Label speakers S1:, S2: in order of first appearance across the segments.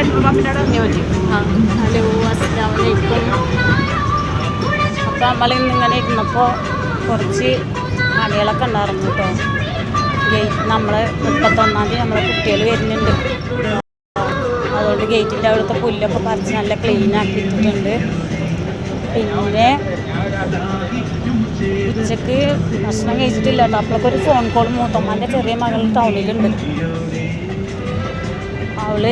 S1: Petrol പമ്പിന്റെ അവിടെ
S2: ആ, hello അസ്സാം വലൈക്കും അപ്പോൾ നമ്മൾ ഇന്നിങ്ങനെ ഇരുന്നപ്പോൾ കുറച്ച് കളികളൊക്കെ ഉണ്ടായിരുന്നു കേട്ടോ ഗേറ്റ് നമ്മൾ മുപ്പത്തൊന്നാം തീയതി നമ്മളെ കുട്ടികൾ വരുന്നുണ്ട്. അതുകൊണ്ട് ഗേറ്റിന്റെ അവിടുത്തെ പുല്ലൊക്കെ പറിച്ച് നല്ല ക്ലീൻ ആക്കിയിട്ടുണ്ട് പിന്നെ ഉച്ചയ്ക്ക് ഭക്ഷണം കഴിച്ചിട്ടില്ല കേട്ടോ അപ്പോഴൊക്കെ ഒരു ഫോൺ കോൾ മൂത്തമ്മാന്റെ ചെറിയ മകൾ ടൗണിലുണ്ട് അവൾ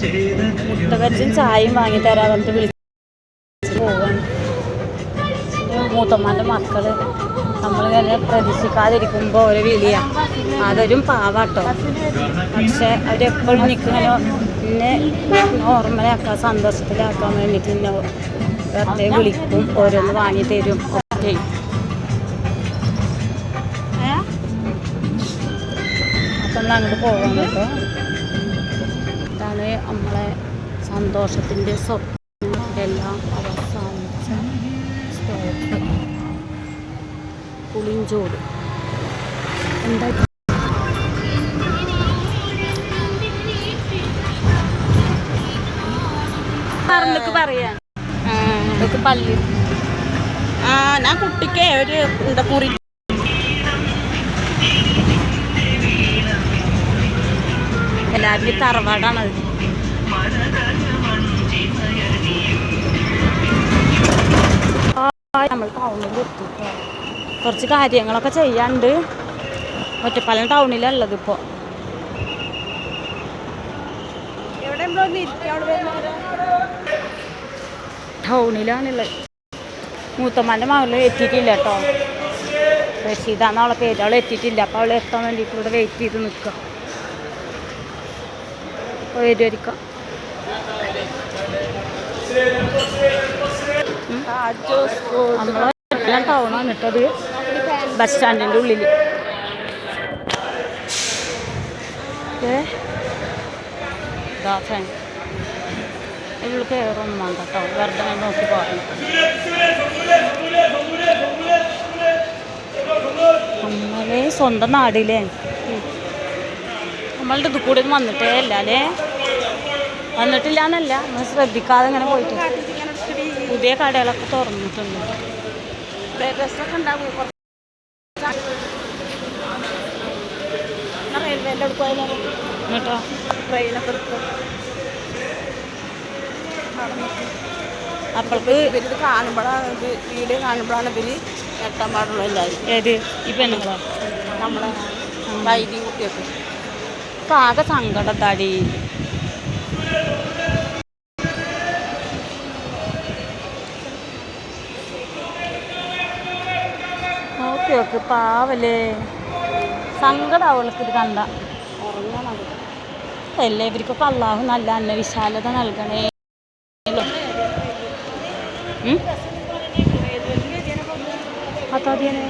S2: മുട്ടവച്ചും ചായയും വാങ്ങി തരാൻ പറഞ്ഞിട്ട് വിളിച്ച് പോവാണ്. മൂത്തമ്മാന്റെ മക്കൾ. നമ്മളിങ്ങനെ പ്രതീക്ഷിക്കാതിരിക്കുമ്പോൾ ഒരു വിളിയ. അതൊരു പാവാട്ടോ. പക്ഷെ അവരെപ്പോഴും നിൽക്കുന്നോ എന്നെ ഓർമ്മയാക്കാൻ സന്തോഷത്തിലാക്കാൻ വേണ്ടിയിട്ട് എന്നെ വെറുതെ വിളിക്കും ഓരോന്ന് വാങ്ങി തരും. ഒക്കെ. അപ്പം അങ്ങോട്ട് പോകാൻ കേട്ടോ. ഇതാണ് നമ്മളെ സന്തോഷത്തിന്റെ സ്വപ്നം എല്ലാം അവസാനിച്ച സ്റ്റോപ്പ് പുളിഞ്ചോട് എന്താ പറയാ പള്ളി.
S1: ആ ഞാൻ കുട്ടിക്ക് ഒരു എന്താ കുറി
S2: എല്ലാവരും തറവാടാണത് അത്. നമ്മൾ ടൗണിൽ എത്തി. കുറച്ച് കാര്യങ്ങളൊക്കെ ചെയ്യാണ്ട് ഒറ്റപ്പാലം ടൗണിലുള്ളത് ഇപ്പോൾ ടൗണിലാണുള്ളത് മൂത്തമ്മാന്റെ മകൾ എത്തിയിട്ടില്ല കേട്ടോ. റഷീദാന്ന് അവളെ പേര് അവൾ എത്തിയിട്ടില്ല. അപ്പോൾ അവൾ എത്താൻ വേണ്ടിയിട്ട് ഇവിടെ വെയിറ്റ് ചെയ്ത് നിൽക്കുക വരുമായിരിക്കാം ബസ് സ്റ്റാൻഡിന്റെ ഉള്ളിൽ ഇതിൽ കയറൊന്നും വേണ്ട കേട്ടോ. വെറുതെ നോക്കി പോകണം. സ്വന്തം നാടില്ലേ. നമ്മളുടെ ഇത് കൂടെ ഒന്നും വന്നിട്ടേ അല്ലേ? വന്നിട്ടില്ല എന്നല്ല നമ്മൾ ശ്രദ്ധിക്കാതെ ഇങ്ങനെ പോയിട്ട്. പുതിയ കടകളൊക്കെ തുറന്നിട്ടുണ്ട്. എന്നിട്ടോ?
S1: ട്രെയിനൊക്കെ എടുക്കും
S2: അപ്പോൾക്ക്
S1: ഇവരിത് കാണുമ്പോഴാണ് വീട് വീഡിയോ കാണുമ്പോഴാണ് ഇവർ എത്താൻ പാടുള്ളൂ എല്ലാവരും
S2: ഏത്? ഈ പെണ്ണുങ്ങളോ?
S1: നമ്മളെ വൈദ്യം കുട്ടിയൊക്കെ
S2: ആകെ സങ്കടത്താടി. ഓക്കെ നോക്ക് പാവല്ലേ. സങ്കടം അവൾക്ക് ഇത് കണ്ട.
S1: ഉറങ്ങണം
S2: എല്ലാവർക്കൊക്കെ അള്ളാഹു നല്ല അന്ന വിശാലത നൽകണേ. അതാദ്യനെ